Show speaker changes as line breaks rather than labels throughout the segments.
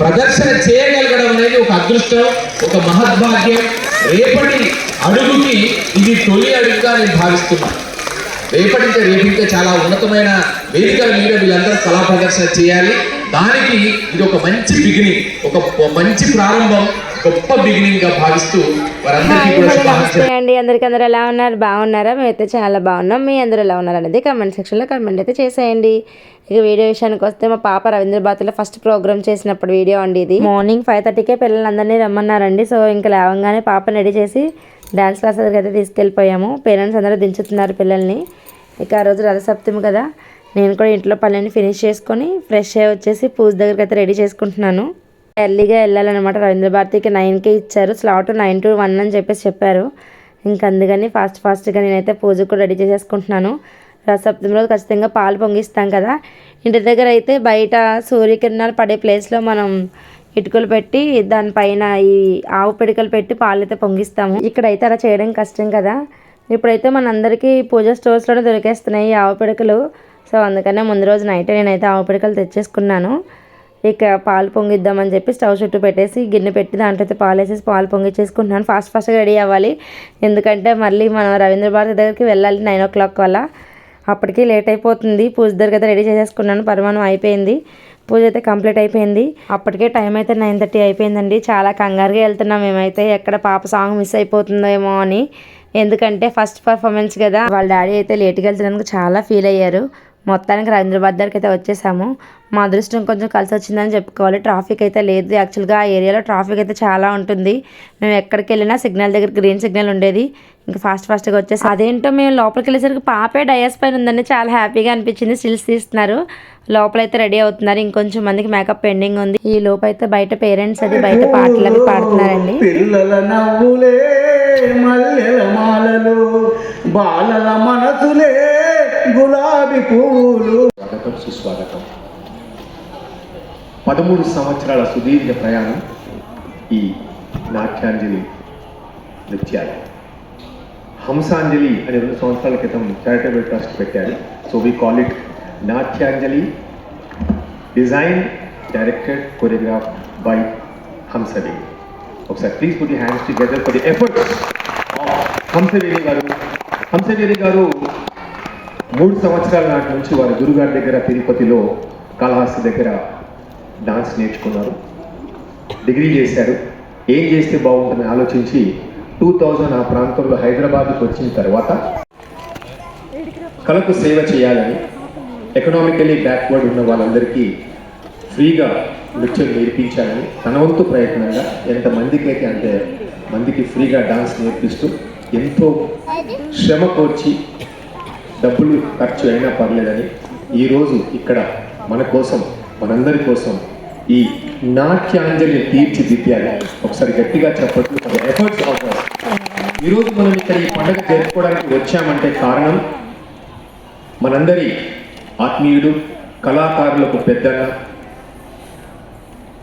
ప్రదర్శన చేయగలగడం అనేది ఒక అదృష్టం ఒక మహద్భాగ్యం. రేపటి అడుగుకి ఇది తొలి అడుగుగా నేను భావిస్తున్నాను రేపటింటే రేపింటే చాలా ఉన్నతమైన వేదికల మీద వీళ్ళందరూ కళా ప్రదర్శన చేయాలి. దానికి ఇది ఒక మంచి బిగినింగ్ ఒక మంచి ప్రారంభం గొప్ప బిగినింగ్గా భావిస్తూ వారందరికీ కూడా
నమస్తే అండి. అందరికీ అందరూ ఎలా ఉన్నారు? బాగున్నారా? మేమైతే చాలా బాగున్నాం. మీ అందరూ ఎలా ఉన్నారు అనేది కమెంట్ సెక్షన్లో కమెంట్ అయితే చేసేయండి. ఇక వీడియో విషయానికి వస్తే మా పాప రవీంద్ర భారతిలో ఫస్ట్ ప్రోగ్రామ్ చేసినప్పుడు వీడియో అండి ఇది. మార్నింగ్ ఫైవ్ థర్టీకే పిల్లలందరినీ రమ్మన్నారండి. సో ఇంకా లేవగానే పాపని రెడీ చేసి డ్యాన్స్ క్లాస్ దగ్గరికి అయితే తీసుకెళ్ళిపోయాము. పేరెంట్స్ అందరూ దించుతున్నారు పిల్లల్ని. ఇక ఆ రోజు రథసప్తమి కదా. నేను కూడా ఇంట్లో పనులన్నీ ఫినిష్ చేసుకొని ఫ్రెష్ అయ్యి వచ్చేసి పూజ దగ్గరికి అయితే రెడీ చేసుకుంటున్నాను. ఎర్లీగా వెళ్ళాలన్నమాట. రవీంద్ర భారతికి నైన్కే ఇచ్చారు. స్లాట్ నైన్ టు వన్ అని చెప్పేసి చెప్పారు. ఇంక అందుకని ఫాస్ట్ ఫాస్ట్గా నేనైతే పూజకు కూడా రెడీ చేసేసుకుంటున్నాను. రసప్తమి రోజు ఖచ్చితంగా పాలు పొంగిస్తాం కదా. ఇంటి దగ్గర అయితే బయట సూర్యకిరణాలు పడే ప్లేస్లో మనం ఇటుకలు పెట్టి దానిపైన ఈ ఆవు పిడికలు పెట్టి పాలు అయితే పొంగిస్తాము. ఇక్కడైతే అలా చేయడం కష్టం కదా. ఇప్పుడైతే మనందరికీ పూజ స్టోర్స్లోనే దొరికేస్తున్నాయి ఈ ఆవు పిడకలు. సో అందుకనే ముందు రోజు నైట్ నేనైతే ఆవు పిడకలు తెచ్చేసుకున్నాను. ఇక పాలు పొంగిద్దామని చెప్పి స్టవ్ చుట్టూ పెట్టేసి గిన్నె పెట్టి దాంట్లో అయితే పాలు వేసేసి పాలు పొంగిచ్చేసుకుంటున్నాను. ఫాస్ట్ ఫాస్ట్గా రెడీ అవ్వాలి. ఎందుకంటే మళ్ళీ మనం రవీంద్ర భారతి దగ్గరికి వెళ్ళాలి నైన్ ఓ క్లాక్ వల్ల. అప్పటికి లేట్ అయిపోతుంది. పూజ దగ్గర అయితే రెడీ చేసేసుకున్నాను. పరిమాణం అయిపోయింది. పూజ అయితే కంప్లీట్ అయిపోయింది. అప్పటికే టైం అయితే నైన్ థర్టీ అయిపోయిందండి. చాలా కంగారుగా వెళ్తున్నాం మేమైతే. ఎక్కడ పాప సాంగ్ మిస్ అయిపోతుందేమో అని. ఎందుకంటే ఫస్ట్ పర్ఫార్మెన్స్ కదా. వాళ్ళ డాడీ అయితే లేట్గా వెళ్తున్నందుకు చాలా ఫీల్ అయ్యారు. మొత్తానికి రవీంద్రబాద్ దగ్గరికి అయితే వచ్చేసాము. మా అదృష్టం కొంచెం కలిసి వచ్చిందని చెప్పుకోవాలి. ట్రాఫిక్ అయితే లేదు. యాక్చువల్గా ఆ ఏరియాలో ట్రాఫిక్ అయితే చాలా ఉంటుంది. మేము ఎక్కడికి వెళ్ళినా సిగ్నల్ దగ్గర గ్రీన్ సిగ్నల్ ఉండేది. ఇంకా ఫాస్ట్ ఫాస్ట్గా వచ్చేసి. అదేంటో మేము లోపలికి వెళ్ళేసరికి పాపే డయాస్ పైన ఉందని చాలా హ్యాపీగా అనిపించింది. స్టిల్స్ తీస్తున్నారు. లోపలైతే రెడీ అవుతున్నారు. ఇంకొంచెం మందికి మేకప్ పెండింగ్ ఉంది. ఈ లోపు అయితే బయట పేరెంట్స్ అది బయట పాటలు అవి పాడుతున్నారండి
బాలల మనసులే గులాబీ పువ్వులు
స్వాగతం సుస్వాగతం. పదమూడు సంవత్సరాల సుదీర్ఘ ప్రయాణం ఈ నాట్యాంజలి నృత్యాలు. హంసాంజలి అనే రెండు సంవత్సరాల క్రితం చారిటబుల్ ట్రస్ట్ పెట్టారు. So we call it Natyanjali design directed choreograph by Hamsadevi. ఒకసారి please put hands together for the efforts of garu. Hamsaveni garu మూడు సంవత్సరాల నాటి నుంచి వారి గురుగారి దగ్గర తిరుపతిలో కాళహస్తి దగ్గర డాన్స్ నేర్చుకున్నారు. డిగ్రీ చేశారు. ఏం చేస్తే బాగుంటుందని ఆలోచించి టూ థౌజండ్ ఆ ప్రాంతంలో హైదరాబాద్కి వచ్చిన తర్వాత కళకు సేవ చేయాలని ఎకనామికలీ బ్యాక్వర్డ్ ఉన్న వాళ్ళందరికీ ఫ్రీగా నృత్యం నేర్పించాలని తన వంతు ప్రయత్నంగా ఎంతమందికైతే అంటే మందికి ఫ్రీగా డాన్స్ నేర్పిస్తూ ఎంతో శ్రమ కోర్చి డబ్బులు ఖర్చు అయినా పర్లేదని ఈరోజు ఇక్కడ మన కోసం మనందరి కోసం ఈ నాట్యాంజలి తీర్చిదిద్దాలి. ఒకసారి గట్టిగా చెప్పట్లు ఎఫర్ట్స్ అవుతారు ఈరోజు మనం ఇక్కడ ఈ పండుగ జరుపుకోవడానికి వచ్చామంటే కారణం మనందరి ఆత్మీయుడు కళాకారులకు పెద్దన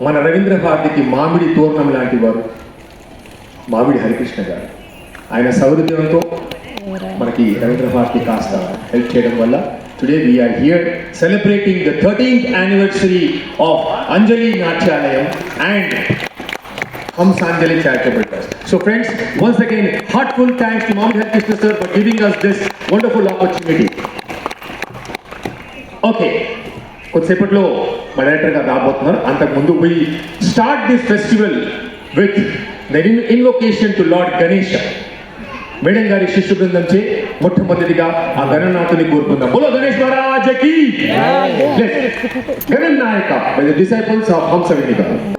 మన రవీంద్ర భారతికి మామిడి తోరణం లాంటి వారు మామిడి హరికృష్ణ గారు. ఆయన సౌహృదయంతో మనకి రవీంద్ర భారతి కాస్త హెల్ప్ చేయడం వల్ల today we are here celebrating the thirteenth anniversary of Anjali Natyalayam and Hamsanjali Charitable Trust. So friends, once again, heartful thanks to Mohammed Harkrishna sir for giving us this wonderful opportunity. Okay కొద్దిసేపట్లో మా director గారు రాబోతున్నారు అంతకుముందు we start this festival with the invocation to lord Ganesh madam గారి శిష్యు బృందం చే మొట్టమొదటిగా ఆ గణనాథుని కోరుకుందాం. బోలో గణేష్ మహారాజకి! గణనాయక by the disciples of Hamsavini garu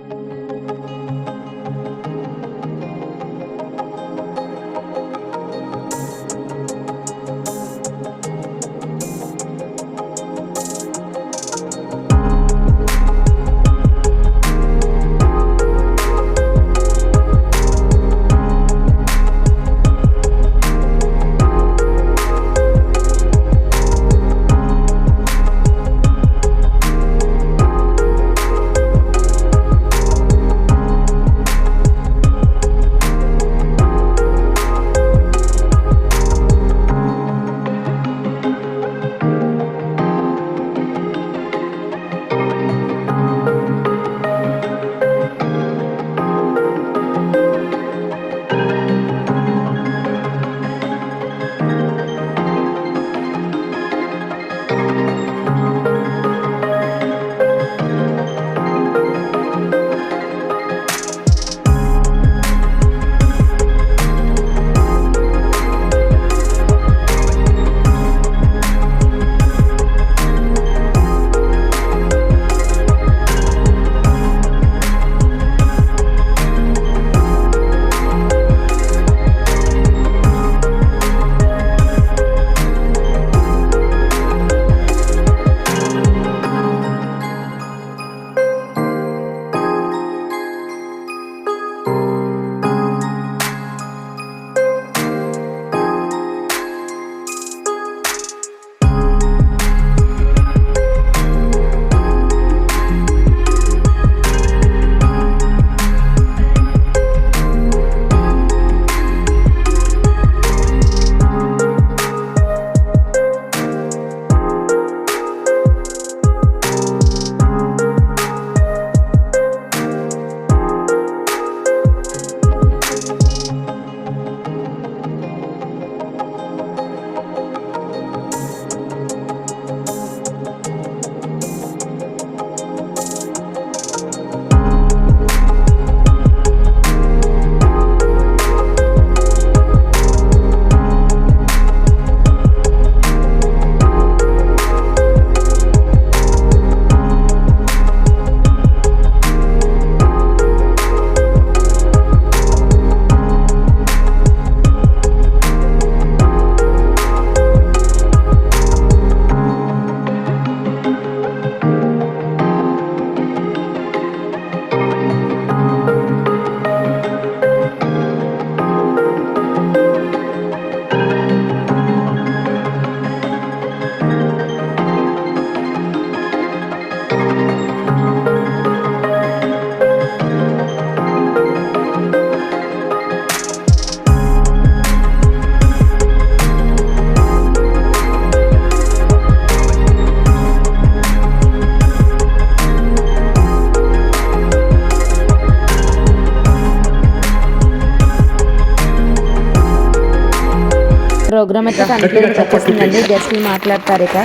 అయితే కంప్లీట్ వచ్చేసిందండి గెస్ట్లు మాట్లాడతారు ఇక.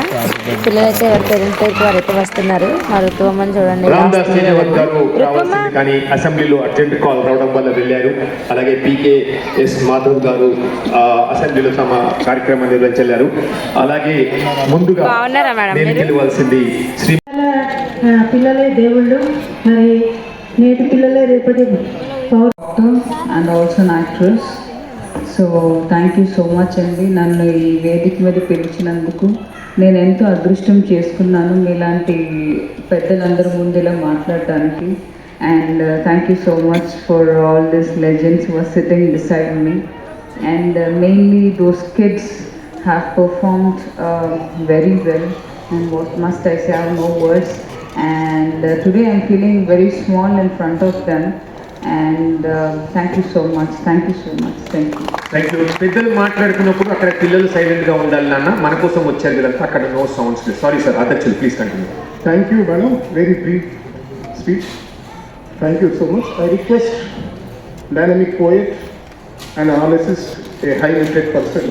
పిల్లలు అయితే ఎవరి పేరెంట్స్ దగ్గర వారు అయితే వస్తున్నారు. మా ఋతువమ్మని చూడండి.
కానీ అసెంబ్లీలో అర్జెంట్ కాల్ రావడం వల్ల వెళ్ళారు. అలాగే పీకే ఎస్ మాధవ్ గారు అసెంబ్లీలో తమ కార్యక్రమం నిర్వహించారు అలాగే ముందుగా నేను
మీరు?
గెలవాల్సింది శ్రీ
పిల్లలే దేవుళ్ళు. మరి నేటి పిల్లలే రేపటి pour and also actress so thank you so much అండి. నన్ను ఈ వేదిక మీద పిలిచినందుకు. నేను ఎంతో అదృష్టం చేసుకున్నాను మీలాంటి పెద్దలందరూ ముందు ఇలా మాట్లాడటానికి and thank you so much for all this legends were sitting beside me and mainly those kids have perform very well and what must I say have no words and today I'm feeling very small in front of them and thank you so much thank you so much thank you
thank you పెద్దలు మాట్లాడుకున్నప్పుడు అక్కడ పిల్లలు సైలెంట్గా ఉండాలి నాన్న. మన కోసం వచ్చారు కదా అక్కడ no sounds sorry sir other చెల్ please continue
thank you madam very brief speech thank you so much I request dynamic poet and analysis a high intent person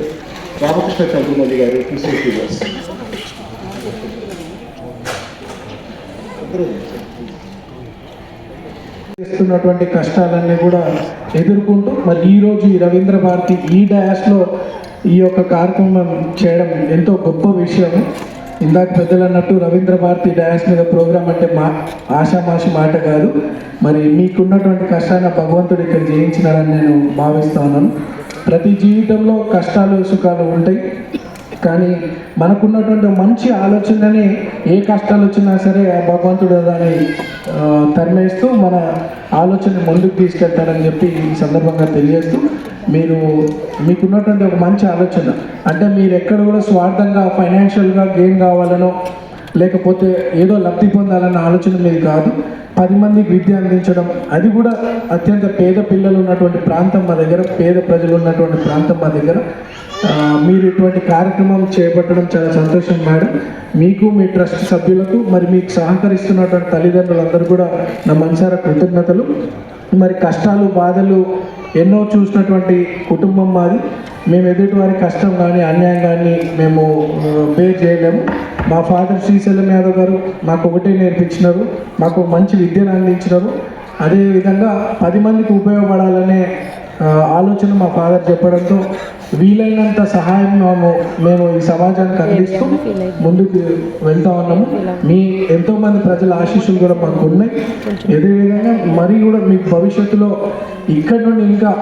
Ramakrishna Chandramouli garu
చేస్తున్నటువంటి కష్టాలన్నీ కూడా ఎదుర్కొంటూ మరి ఈరోజు ఈ రవీంద్ర భారతి ఈ డాష్లో ఈ యొక్క కార్యక్రమం చేయడం ఎంతో గొప్ప విషయం. ఇందాక పెద్దలు అన్నట్టు రవీంద్ర భారతి డాష్ మీద ప్రోగ్రామ్ అంటే మా ఆషామాషి మాట కాదు. మరి మీకున్నటువంటి కష్టాన్ని భగవంతుడు ఇక్కడ జయించినారని నేను భావిస్తున్నాను ప్రతి జీవితంలో కష్టాలు సుఖాలు ఉంటాయి. కానీ మనకున్నటువంటి మంచి ఆలోచనని ఏ కష్టాలు వచ్చినా సరే ఆ భగవంతుడు దాన్ని తరిమేస్తూ మన ఆలోచన ముందుకు తీసుకెళ్తాడని చెప్పి ఈ సందర్భంగా తెలియజేస్తూ మీరు మీకున్నటువంటి ఒక మంచి ఆలోచన. అంటే మీరు ఎక్కడ కూడా స్వార్థంగా ఫైనాన్షియల్గా గెయిన్ కావాలనో లేకపోతే ఏదో లబ్ధి పొందాలన్న ఆలోచన మీది కాదు. పది మందికి విద్య అందించడం అది కూడా అత్యంత పేద పిల్లలు ఉన్నటువంటి ప్రాంతం మా దగ్గర పేద ప్రజలు ఉన్నటువంటి ప్రాంతం మా దగ్గర. మీరు ఇటువంటి కార్యక్రమం చేపట్టడం చాలా సంతోషం మేడం. మీకు మీ ట్రస్ట్ సభ్యులకు మరి మీకు సహకరిస్తున్నటువంటి తల్లిదండ్రులందరూ కూడా నా మనసారా కృతజ్ఞతలు. మరి కష్టాలు బాధలు ఎన్నో చూసినటువంటి కుటుంబం మాది. మేము ఎదుటి వారి కష్టం కానీ అన్యాయం కానీ మేము బేర్ చేయలేము. మా ఫాదర్ శ్రీశైలం యాదవ్ గారు మాకు ఒకటే నేర్పించినారు. మాకు మంచి విద్యను అందించినారు. అదేవిధంగా పది మందికి ఉపయోగపడాలనే ఆలోచన మా ఫాదర్ చెప్పడంతో వీలైనంత సహాయం మేము మేము ఈ సమాజానికి అందిస్తూ ముందుకు వెళ్తా ఉన్నాము. మీ ఎంతో మంది ప్రజల ఆశీస్సులు కూడా మాకు ఉన్నాయి. అదేవిధంగా మరి కూడా మీకు భవిష్యత్తులో ఇక్కడ నుండి ఇంకా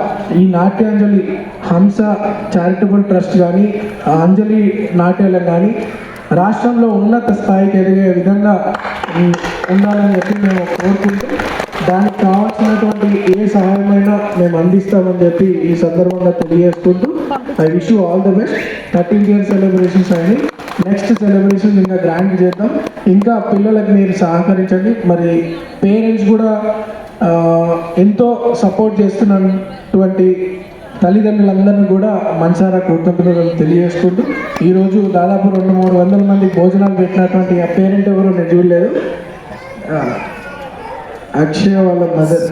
ఈ నాట్యాంజలి హంస చారిటబుల్ ట్రస్ట్ కానీ అంజలి నాట్యాలయం కానీ రాష్ట్రంలో ఉన్నత స్థాయికి ఎదిగే విధంగా ఉండాలని చెప్పి మేము కోరుకుంటూ దానికి కావాల్సినటువంటి ఏ సహాయమైనా మేము అందిస్తామని చెప్పి ఈ సందర్భంగా తెలియజేసుకుంటూ I wish you all the best. Thirteen year celebrations అయినాయి నెక్స్ట్ సెలబ్రేషన్ ఇంకా గ్రాండ్ చేద్దాం. ఇంకా పిల్లలకు మీరు సహకరించండి. మరి పేరెంట్స్ కూడా ఎంతో సపోర్ట్ చేస్తున్నటువంటి తల్లిదండ్రులందరినీ కూడా మనసారా కృతజ్ఞతలు తెలియజేసుకుంటూ ఈరోజు దాదాపు రెండు మూడు వందల మంది భోజనాలు పెట్టినటువంటి ఆ పేరెంట్ ఎవరు నేను చూడలేదు. అక్షయ వాళ్ళ మదర్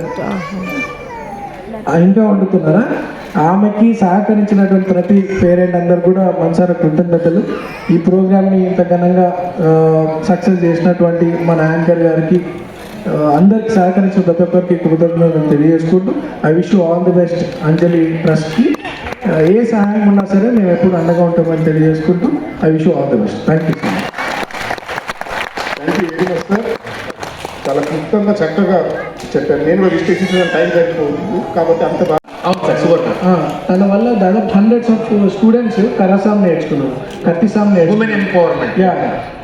ఇంకా వండుతున్నారా? ఆమెకి సహకరించినటువంటి ప్రతి పేరెంట్ అందరు కూడా మనసారా కృతజ్ఞతలు. ఈ ప్రోగ్రామ్ని ఇంత ఘనంగా సక్సెస్ చేసినటువంటి మన యాంకర్ గారికి అందరికి సహకరించిన ప్రతి ఒక్కరికి కృతజ్ఞతలు తెలియజేసుకుంటూ I wish all the best Anjali ట్రస్ట్కి. ఏ సహాయం ఉన్నా సరే మేము ఎప్పుడు అండగా ఉంటామని తెలియజేసుకుంటూ I wish all the best. Thank you
very much sir క్లుప్తంగా చక్కగా చెప్పారు. నేను కూడా విశ్లేషించిన టైం సరిపోతుంది. కాబట్టి అంత బాగా
అవును సార్ సువర్ణ.
ఆ, తన వల్ల దాదాపు హండ్రెడ్స్ ఆఫ్ స్టూడెంట్స్ కరాసాం నేర్చుకున్నారు. కత్తిసాం నేర్చుకున్నారు. యా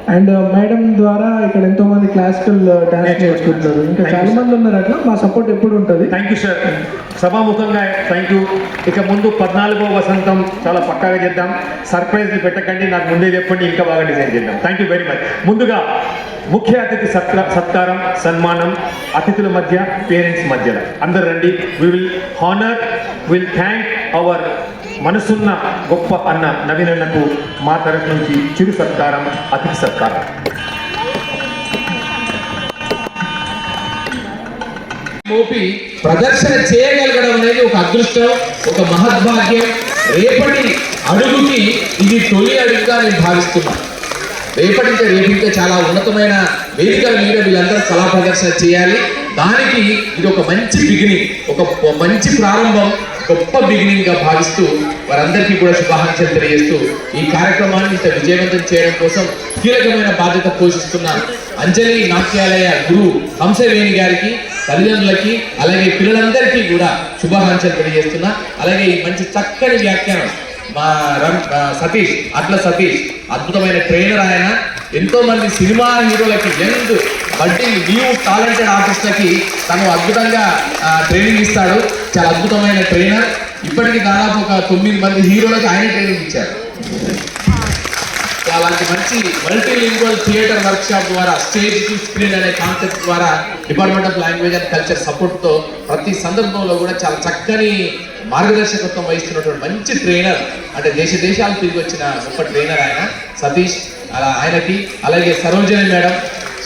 అండ్ మేడం ద్వారా ఇక్కడ ఎంతో మంది క్లాసికల్ డాన్స్ నేర్చుకుంటున్నారు. ఇంకా చాలా మంది ఉన్నారు అట్లా. మా సపోర్ట్ ఎప్పుడు ఉంటుంది?
థ్యాంక్ యూ సార్ సభాముఖంగా థ్యాంక్ యూ ఇక ముందు పద్నాలుగో వసంతం చాలా పక్కాగా చేద్దాం. సర్ప్రైజ్లు పెట్టకండి. నాకు ముందే చెప్పండి. ఇంకా బాగా డిజైన్ చేద్దాం. థ్యాంక్ యూ వెరీ మచ్ ముందుగా ముఖ్య అతిథి సత్క సత్కారం సన్మానం అతిథుల మధ్య పేరెంట్స్ మధ్య అందరు రండి. We will honour will thank our మనసున్న గొప్ప అన్న నవీనన్నకు మా తరఫు నుంచి చిరు సత్కారం అతిథి సత్కారం.
మోపి ప్రదర్శన చేయగలగడం అనేది ఒక అదృష్టం ఒక మహద్భాగ్యం. రేపటి అడుగుకి ఇది తొలి అడుగుగా నేను భావిస్తున్నాను. రేపటికే రేపటికే చాలా ఉన్నతమైన వేదిక మీద వీళ్ళందరూ కళా ప్రదర్శన చేయాలి. దానికి ఇది ఒక మంచి బిగినింగ్ ఒక ఒక మంచి ప్రారంభం గొప్ప బిగినింగ్గా భావిస్తూ వారందరికీ కూడా శుభాకాంక్షలు తెలియజేస్తూ ఈ కార్యక్రమాన్ని ఇంత విజయవంతం చేయడం కోసం కీలకమైన బాధ్యత పోషిస్తున్న అంజలి నాట్యాలయ గురు హంసవేణి గారికి తల్లిదండ్రులకి అలాగే పిల్లలందరికీ కూడా శుభాకాంక్షలు తెలియజేస్తున్నా. అలాగే ఈ మంచి చక్కని వ్యాఖ్యానం మా రమ్ సతీష్ అట్ల సతీష్ అద్భుతమైన ట్రైనర్ ఆయన. ఎంతో మంది సినిమా హీరోలకి యంగ్ బడ్డింగ్ న్యూ టాలెంటెడ్ ఆర్టిస్ట్లకి తను అద్భుతంగా ట్రైనింగ్ ఇస్తాడు. చాలా అద్భుతమైన ట్రైనర్. ఇప్పటికి దాదాపు ఒక తొమ్మిది మంది హీరోలకు ఆయన ట్రైనింగ్ ఇచ్చారు. అలాంటి మంచి మల్టీలింగ్వల్ థియేటర్ వర్క్ షాప్ ద్వారా స్టేజ్ టు స్క్రీన్ అనే కాన్సెప్ట్ ద్వారా department of language and culture సపోర్ట్తో ప్రతి సందర్భంలో కూడా చాలా చక్కని మార్గదర్శకత్వం వహిస్తున్నటువంటి మంచి ట్రైనర్ అంటే దేశ దేశాలు తిరిగి వచ్చిన గొప్ప ట్రైనర్ ఆయన సతీష్ అలా ఆయనకి అలాగే సరోజని మేడం.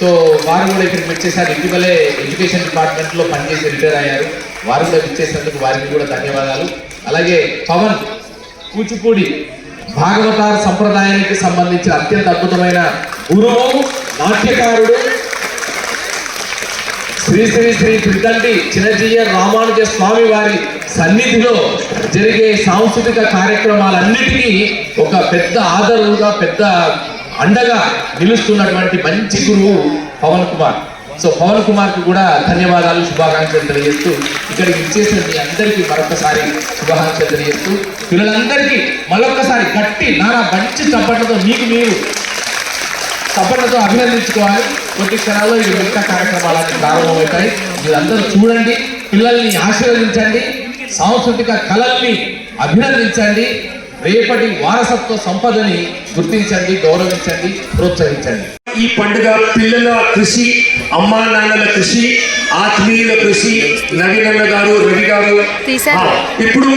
సో వారు కూడా ఇక్కడికి వచ్చేసారి. ఇటీవలే ఎడ్యుకేషన్ డిపార్ట్మెంట్లో పనిచేసి రిటైర్ అయ్యారు. వారు కూడా ఇచ్చేసినందుకు వారికి కూడా ధన్యవాదాలు. అలాగే పవన్ కూచిపూడి భాగవతార సంప్రదాయానికి సంబంధించిన అత్యంత అద్భుతమైన గురువు నాట్యకారుడు శ్రీ శ్రీ శ్రీ త్రికంటి చిన్నజీయ రామానుజ స్వామి వారి సన్నిధిలో జరిగే సాంస్కృతిక కార్యక్రమాలన్నిటికీ ఒక పెద్ద ఆదరుగా పెద్ద అండగా నిలుస్తున్నటువంటి మంచి గురువు పవన్ కుమార్. సో పవన్ కుమార్కి కూడా ధన్యవాదాలు శుభాకాంక్షలు తెలియజేస్తూ ఇక్కడికి ఇచ్చేసిన మీ అందరికీ మరొకసారి శుభాకాంక్షలు తెలియజేస్తూ పిల్లలందరికీ మరొకసారి గట్టి నానా మంచి చప్పట్లతో మీకు మీరు చప్పట్లతో అభినందించుకోవాలి. కొద్ది క్షణాల్లో ఈ మిగతా కార్యక్రమాలన్నీ ప్రారంభమవుతాయి. మీరందరూ చూడండి పిల్లల్ని ఆశీర్వదించండి సాంస్కృతిక కళల్ని అభినందించండి. రేపటి వారసత్వ సంపదని గుర్తించండి గౌరవించండి ప్రోత్సహించండి.
ఈ పండుగ పిల్లల కృషి అమ్మా నాన్నల కృషి ఆత్మీయుల కృషి నవీనన్న గారు రవి గారు. ఇప్పుడు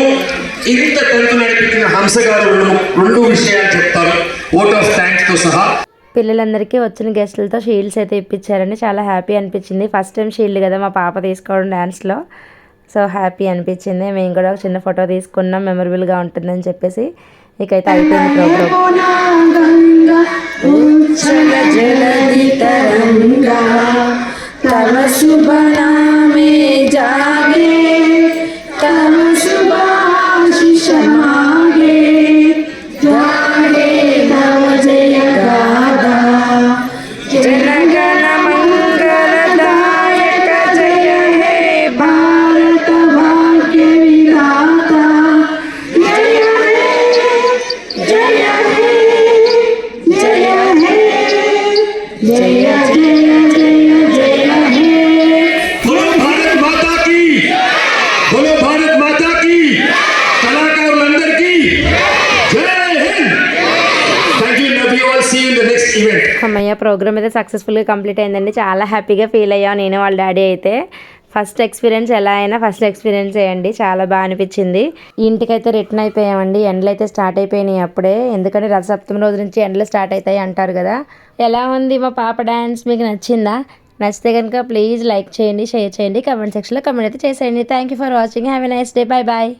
ఇంత టెన్త్ నడిపించిన హంస గారు రెండు రెండు విషయాలు చెప్తారు. ఓట్ ఆఫ్ థ్యాంక్స్తో సహా.
పిల్లలందరికీ వచ్చిన గెస్టులతో షీల్డ్స్ అయితే ఇప్పించారండి చాలా హ్యాపీ అనిపించింది. ఫస్ట్ టైం షీల్డ్ కదా మా పాప తీసుకోవడం డ్యాన్స్లో సో హ్యాపీ అనిపించింది. మేము కూడా ఒక చిన్న ఫోటో తీసుకున్నాం. మెమరబుల్గా ఉంటుందని చెప్పేసి ఇకైతే అయిపోయింది programme.
See in the next event
అమ్మయ్య ప్రోగ్రామ్ అయితే సక్సెస్ఫుల్గా కంప్లీట్ అయిందండి. చాలా హ్యాపీగా ఫీల్ అయ్యాం నేను వాళ్ళ డాడీ అయితే ఫస్ట్ ఎక్స్పీరియన్స్ ఎలా అయినా ఫస్ట్ ఎక్స్పీరియన్స్ చేయండి. చాలా బాగా అనిపించింది. ఇంటికైతే రిటర్న్ అయిపోయామండి. ఎండలు అయితే స్టార్ట్ అయిపోయినాయి అప్పుడే. ఎందుకంటే రథసప్తమి రోజు నుంచి ఎండలు స్టార్ట్ అవుతాయి అంటారు కదా. ఎలా ఉంది మా పాప డ్యాన్స్ మీకు నచ్చిందా? నచ్చితే కనుక ప్లీజ్ లైక్ చేయండి షేర్ చేయండి. కమెంట్ సెక్షన్లో కమెంట్ అయితే చేసేయండి. Thank you for watching have a nice day bye bye